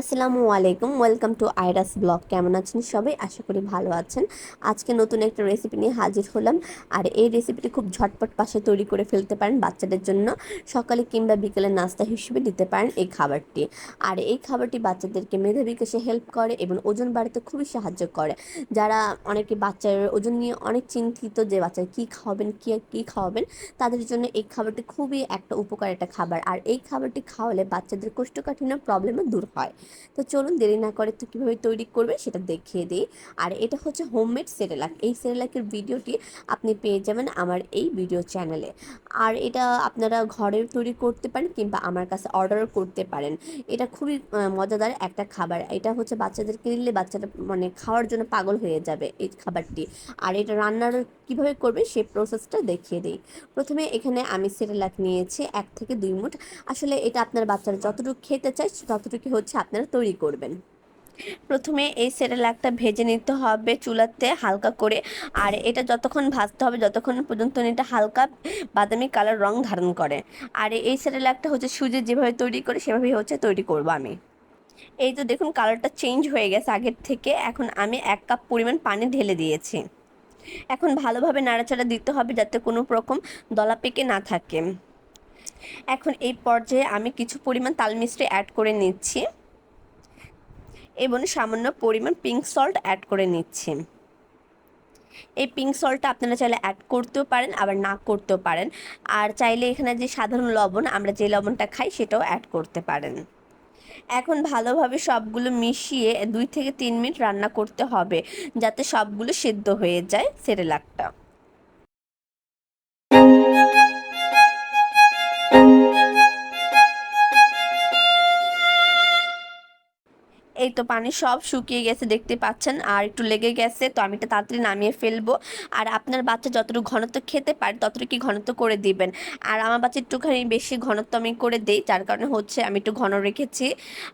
আসসালামু আলাইকুম, welcome to আইরাস blog. কেমন আছেন সবাই? আশা করি ভালো আছেন। আজকে নতুন একটা রেসিপি নিয়ে হাজির হলাম। আর এই রেসিপিটি খুব ঝটপট পাশে তৈরি করে ফেলতে পারেন বাচ্চাদের জন্য। সকালে কিংবা বিকেলে নাস্তা হিসেবে দিতে পারেন এই খাবারটি। আর এই খাবারটি বাচ্চাদেরকে মেধা বিকাশে হেল্প করে এবং ওজন বাড়াতে খুবই সাহায্য করে। যারা অনেকে বাচ্চার ওজন নিয়ে অনেক চিন্তিত যে বাচ্চারা কী খাওয়াবেন, কী কী খাওয়াবেন, তাদের জন্য এই খাবারটি খুবই একটা উপকার একটা খাবার। আর এই খাবারটি খাওয়ালে বাচ্চাদের কোষ্ঠকাঠিন্য প্রবলেমও দূর হয়। তো চলুন দেরি না করে তো কীভাবে তৈরি করবে সেটা দেখিয়ে দিই। আর এটা হচ্ছে হোমমেড সেরেলাক এই সেরেলাকের ভিডিওটি আপনি পেয়ে যাবেন আমার এই ভিডিও চ্যানেলে। আর এটা আপনারা ঘরে তৈরি করতে পারেন কিংবা আমার কাছে অর্ডারও করতে পারেন। এটা খুবই মজাদার একটা খাবার। এটা হচ্ছে বাচ্চাদেরকে দিলে বাচ্চারা মানে খাওয়ার জন্য পাগল হয়ে যাবে এই খাবারটি। আর এটা রান্নার কীভাবে করবে সেই প্রসেসটা দেখিয়ে দিই। প্রথমে এখানে আমি সেরেলাক নিয়েছি এক থেকে দুই মুঠ। আসলে এটা আপনার বাচ্চারা যতটুকু খেতে চায় ততটুকু হচ্ছে আপনারা তৈরি করবেন। প্রথমে এই সেরেলাকটা ভেজে নিতে হবে চুলাতে হালকা করে। আর এটা যতক্ষণ ভাজতে হবে, যতক্ষণ পর্যন্ত এটা হালকা বাদামি কালার রং ধারণ করে। আর এই সেরেলাকটা হচ্ছে সুজি যেভাবে তৈরি করে, সেভাবেই হচ্ছে তৈরি করব আমি। এই তো দেখুন কালারটা চেঞ্জ হয়ে গেছে আগের থেকে, এখন আমি এক কাপ পরিমাণ পানি ঢেলে দিয়েছি। এখন ভালোভাবে নাড়াচাড়া দিতে হবে যাতে কোনো রকম দলা পেকে না থাকে। এখন এই পর্যায়ে আমি কিছু পরিমাণ তাল মিষ্টি অ্যাড করে নিচ্ছি। এবং সামান্য পরিমাণ পিঙ্ক সল্ট অ্যাড করে নিচ্ছি। এই পিঙ্ক সল্টটা আপনারা চাইলে অ্যাড করতেও পারেন, আবার না করতেও পারেন। আর চাইলে এখানে যে সাধারণ লবণ, আমরা যে লবণটা খাই সেটাও অ্যাড করতে পারেন। এখন ভালোভাবে সবগুলো মিশিয়ে দুই থেকে তিন মিনিট রান্না করতে হবে, যাতে সবগুলো সেদ্ধ হয়ে যায় সেরেলাকটা। এই তো পানি সব শুকিয়ে গেছে, দেখতে পাচ্ছেন? আর একটু লেগে গেছে, তো আমি এটা তাড়াতাড়ি নামিয়ে ফেলব। আর আপনার বাচ্চা যতটুকু ঘনত্ব খেতে পারে ততটুকু কি ঘনত্ব করে দিবেন। আর আমার বাচ্চা একটুখানি বেশি ঘনত্ব আমি করে দিই, যার কারণে হচ্ছে আমি একটু ঘন রেখেছি।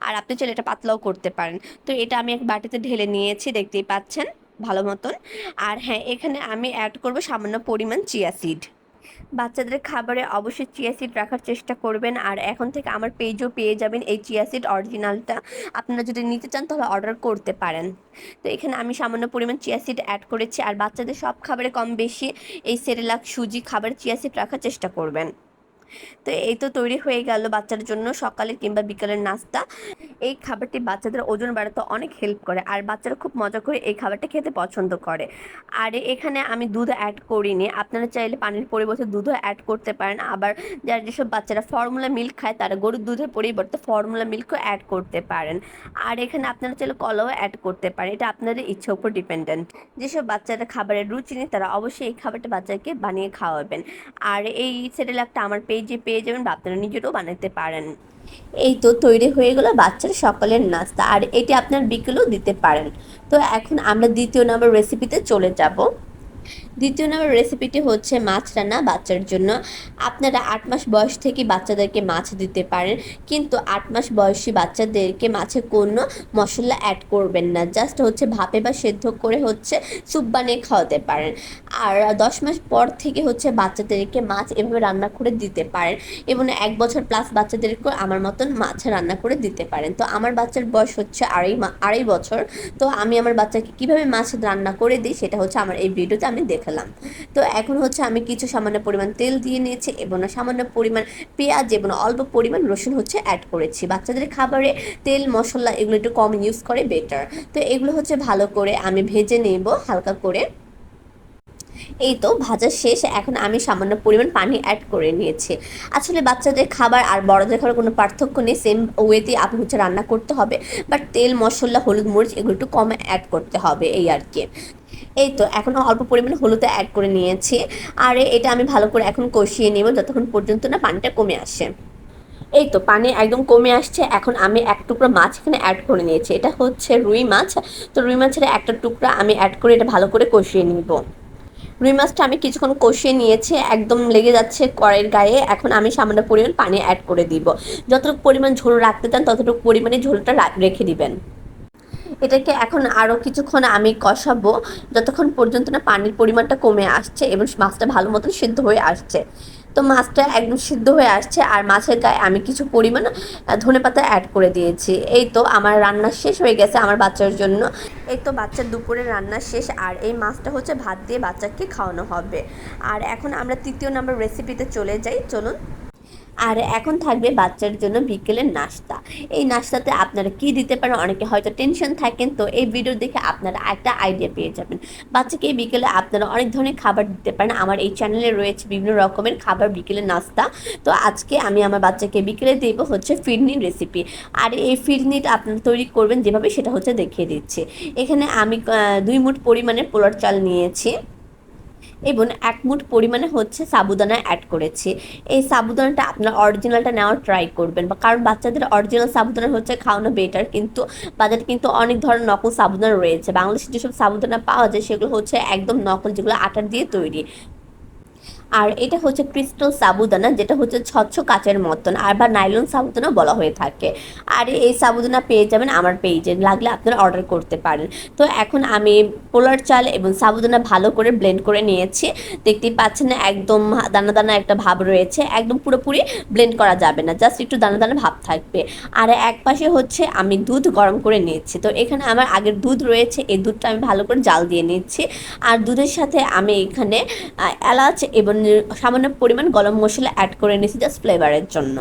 আর আপনি চাইলে এটা পাতলাও করতে পারেন। তো এটা আমি এক বাটিতে ঢেলে নিয়েছি, দেখতেই পাচ্ছেন? ভালো মতন। আর হ্যাঁ এখানে আমি অ্যাড করব সামান্য পরিমাণ চিয়া সিড বাচ্চাদের খাবারে অবশ্যই চিয়া সিড রাখার চেষ্টা করবেন। আর এখন থেকে আমার পেজও পেয়ে যাবেন এই চিয়া সিড অরিজিনালটা আপনারা যদি নিতে চান তাহলে অর্ডার করতে পারেন। তো এখানে আমি সামান্য পরিমাণ চিয়া সিড অ্যাড করেছি। আর বাচ্চাদের সব খাবারে কম বেশি এই সেরেলাক সুজি খাবার চিয়া সিড রাখার চেষ্টা করবেন। তো এই তো তৈরি হয়ে গেল বাচ্চার জন্য সকালে কিংবা বিকালের নাস্তা। এই খাবারটি বাচ্চাদের ওজন বাড়াতে অনেক হেল্প করে আর বাচ্চারা খুব মজা করে এই খাবারটা খেতে পছন্দ করে। আর এখানে আমি দুধ অ্যাড করিনি, আপনারা চাইলে পানির পরিবর্তে দুধও অ্যাড করতে পারেন। আবার যারা যেসব বাচ্চারা ফর্মুলা মিল্ক খায়, তারা গরুর দুধের পরিবর্তে ফর্মুলা মিল্কও অ্যাড করতে পারেন। আর এখানে আপনারা চাইলে কলাও অ্যাড করতে পারেন, এটা আপনাদের ইচ্ছা উপর ডিপেন্ডেন্ট যেসব বাচ্চারা খাবারের রুচি নেই, তারা অবশ্যই এই খাবারটা বাচ্চাকে বানিয়ে খাওয়াবেন। আর এই সেটেল একটা আমার পেজে পেয়ে যাবেন আপনারা নিজেরাও বানাতে পারেন। এই তো তৈরি হয়ে গেলো বাচ্চার সকালের নাস্তা। আর এটি আপনার বিকেলেও দিতে পারেন। তো এখন আমরা দ্বিতীয় নম্বর রেসিপিতে চলে যাব। দ্বিতীয় নম্বর রেসিপিটি হচ্ছে মাছ রান্না বাচ্চার জন্য। আপনারা আট মাস বয়স থেকে বাচ্চাদেরকে মাছ দিতে পারেন, কিন্তু আট মাস বয়সী বাচ্চাদেরকে মাছে কোনো মশলা অ্যাড করবেন না। জাস্ট হচ্ছে ভাপে বা সেদ্ধ করে হচ্ছে স্যুপ বানিয়ে খাওয়াতে পারেন। আর দশ মাস পর থেকে হচ্ছে বাচ্চাদেরকে মাছ এভাবে রান্না করে দিতে পারেন। এবং এক বছর প্লাস বাচ্চাদেরকে আমার মতন মাছ রান্না করে দিতে পারেন। তো আমার বাচ্চার বয়স হচ্ছে আড়াই আড়াই বছর। তো আমি আমার বাচ্চাকে কীভাবে মাছ রান্না করে দিই সেটা হচ্ছে আমার এই ভিডিওতে আমি দেখালাম। তো এখন হচ্ছে আমি কিছু সামান্য পরিমাণ তেল দিয়ে নিয়েছি এবং সামান্য পরিমাণ পেঁয়াজ এবং অল্প পরিমাণ রসুন হচ্ছে অ্যাড করেছি। বাচ্চাদের খাবারে তেল, মশলা এগুলো একটু কম ইউজ করে বেটার তো এগুলো হচ্ছে ভালো করে আমি ভেজে নেব হালকা করে। এই তো ভাজা শেষ, এখন আমি সামান্য পরিমাণ পানি অ্যাড করে নিয়েছি। আসলে বাচ্চাদের খাবার আর বড়দের খাবার কোনো পার্থক্য নেই সেম ওয়েতে আপনি হচ্ছে রান্না করতে হবে। বাট তেল, মশলা, হলুদ, মরিচ এগুলো একটু কমে অ্যাড করতে হবে এই আর কি। এই তো এখন অল্প পরিমাণে হলুদ অ্যাড করে নিয়েছি। আর এটা আমি ভালো করে এখন কষিয়ে নেব যতক্ষণ পর্যন্ত না পানিটা কমে আসে। এই তো পানি একদম কমে আসছে। এখন আমি এক টুকরো মাছ এখানে অ্যাড করে নিয়েছি। এটা হচ্ছে রুই মাছ। তো রুই মাছের একটা টুকরা আমি অ্যাড করে এটা ভালো করে কষিয়ে নিব। রুই মাছটা আমি কিছুক্ষণ কষিয়ে নিয়েছি। একদম লেগে যাচ্ছে কড়াইয়ের গায়ে। এখন আমি সামান্য পরিমাণ পানি অ্যাড করে দিব। যতটুকু পরিমাণ ঝোল রাখতে চান, ততটুকু পরিমাণে ঝোলটা রেখে দিবেন। এটাকে এখন আরও কিছুক্ষণ আমি কষাবো, যতক্ষণ পর্যন্ত না পানির পরিমাণটা কমে আসছে এবং মাছটা ভালো মতন সিদ্ধ হয়ে আসছে। তো মাছটা একদম সিদ্ধ হয়ে আসছে আর মাছের গায়ে আমি কিছু পরিমাণ ধনে পাতা অ্যাড করে দিয়েছি। এই তো আমার রান্না শেষ হয়ে গেছে আমার বাচ্চার জন্য। এই তো বাচ্চার দুপুরে রান্না শেষ আর এই মাছটা হচ্ছে ভাত দিয়ে বাচ্চাকে খাওয়ানো হবে। আর এখন আমরা তৃতীয় নম্বর রেসিপিতে চলে যাই। চলুন। আর এখন থাকবে বাচ্চার জন্য বিকেলের নাস্তা। এই নাস্তাতে আপনারা কি দিতে পারেন? অনেকে হয়তো টেনশন থাকেন, তো এই ভিডিও দেখে আপনারা একটা আইডিয়া পেয়ে যাবেন। বাচ্চাকে বিকেলে আপনারা অনেক ধরনের খাবার দিতে পারেন। আমার এই চ্যানেলে রয়েছে বিভিন্ন রকমের খাবার বিকেলের নাস্তা। তো আজকে আমি আমার বাচ্চাকে বিকেলে দেব হচ্ছে ফিরনি রেসিপি আর এই ফিরনিটা আপনারা তৈরি করবেন যেভাবে সেটা হচ্ছে দেখিয়ে দিচ্ছে। এখানে আমি দুই মুঠ পরিমাণের পোলার চাল নিয়েছি। এবং এক মুঠ পরিমাণে হচ্ছে সাবুদানা অ্যাড করেছি। এই সাবুদানাটা আপনার অরিজিনালটা নেওয়ার ট্রাই করবেন বা কারণ বাচ্চাদের অরিজিনাল সাবুদানা হচ্ছে খাওয়ানো বেটার কিন্তু বাজারে কিন্তু অনেক ধরনের নকল সাবুদানা রয়েছে। বাংলাদেশে যেসব সাবুদানা পাওয়া যায় সেগুলো হচ্ছে একদম নকল যেগুলো আটার দিয়ে তৈরি। আর এটা হচ্ছে ক্রিস্টাল সাবুদানা, যেটা হচ্ছে স্বচ্ছ কাচের মতন আর বা নাইলন সাবুদানা বলা হয়ে থাকে। আর এই সাবুদানা পেয়ে যাবেন আমার পেজে, লাগলে আপনারা অর্ডার করতে পারেন। তো এখন আমি পোলার চাল এবং সাবুদানা ভালো করে ব্লেন্ড করে নিয়েছি। দেখতেই পাচ্ছেন একদম দানা দানা একটা ভাব রয়েছে, একদম পুরোপুরি ব্লেন্ড করা যাবে না জাস্ট একটু দানা দানা ভাব থাকবে। আর এক পাশে হচ্ছে আমি দুধ গরম করে নিচ্ছি তো এখানে আমার আগের দুধ রয়েছে, এই দুধটা আমি ভালো করে জাল দিয়ে নিচ্ছি। আর দুধের সাথে আমি এখানে এলাচ এবং সামান্য পরিমাণ গরম মশলা অ্যাড করে নিয়েছি জাস্ট ফ্লেভারের জন্য।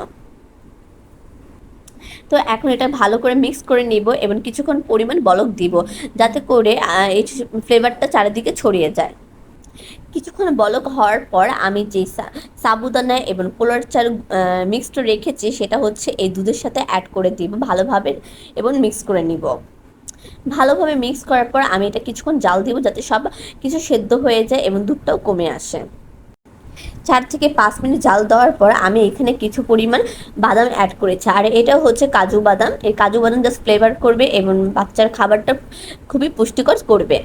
তো এখন এটা ভালো করে মিক্স করে নিব এবং কিছুক্ষণ পরিমাণ বলক দিব, যাতে করে এই ফ্লেভারটা চারিদিকে ছড়িয়ে যায়। কিছুক্ষণ বলক হওয়ার পর আমি যে সাবুদানা এবং পোলার চাল মিক্সড রেখেছি, সেটা হচ্ছে এই দুধের সাথে অ্যাড করে দিব ভালোভাবে এবং মিক্স করে নিব। ভালোভাবে মিক্স করার পর আমি এটা কিছুক্ষণ জাল দিব যাতে সব কিছু সেদ্ধ হয়ে যায় এবং দুধটাও কমে আসে। চার থেকে পাঁচ মিনিট জাল দেওয়ার পর আমি এখানে কিছু পরিমাণ বাদাম অ্যাড করেছি। আর এটা হচ্ছে কাজু বাদাম। এই কাজু বাদাম জাস্ট ফ্লেভার করবে এবং বাচ্চার খাবারটা খুবই পুষ্টিকর করবে।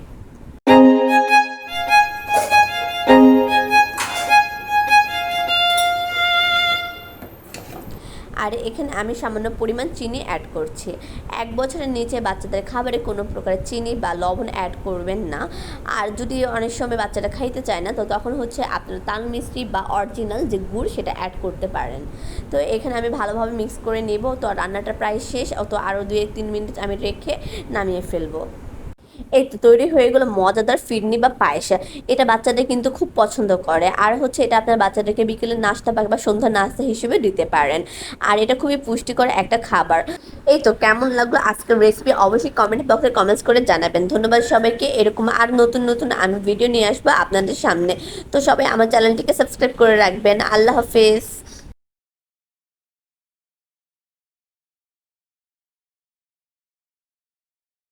এখানে আমি সামান্য পরিমাণ চিনি অ্যাড করছি। এক বছরের নিচে বাচ্চাদের খাবারে কোনো প্রকার চিনি বা লবণ অ্যাড করবেন না। আর যদি অনেক সময় বাচ্চারা খাইতে চায় না, তো তখন হচ্ছে আপনার তাল মিষ্টি বা অরিজিনাল যে গুড় সেটা অ্যাড করতে পারেন। তো এখানে আমি ভালোভাবে মিক্স করে নেব। তো রান্নাটা প্রায় শেষ, অত আরও দুই এক তিন মিনিট আমি রেখে নামিয়ে ফেলব। এই তৈরি হয়ে গেলো মজাদার ফিরনি বা পায়েসা। এটা বাচ্চাদের কিন্তু খুব পছন্দ করে। আর হচ্ছে এটা আপনার বাচ্চাদেরকে বিকেলের নাস্তা বা সন্ধ্যা নাস্তা হিসেবে দিতে পারেন। আর এটা খুবই পুষ্টিকর একটা খাবার। এই তো কেমন লাগল আজকের রেসিপি অবশ্যই কমেন্ট বক্সে কমেন্টস করে জানাবেন। ধন্যবাদ সবাইকে। এরকম আর নতুন নতুন আমি ভিডিও নিয়ে আসব আপনাদের সামনে। তো সবাই আমার চ্যানেলটিকে সাবস্ক্রাইব করে রাখবেন। আল্লাহ হাফেজ।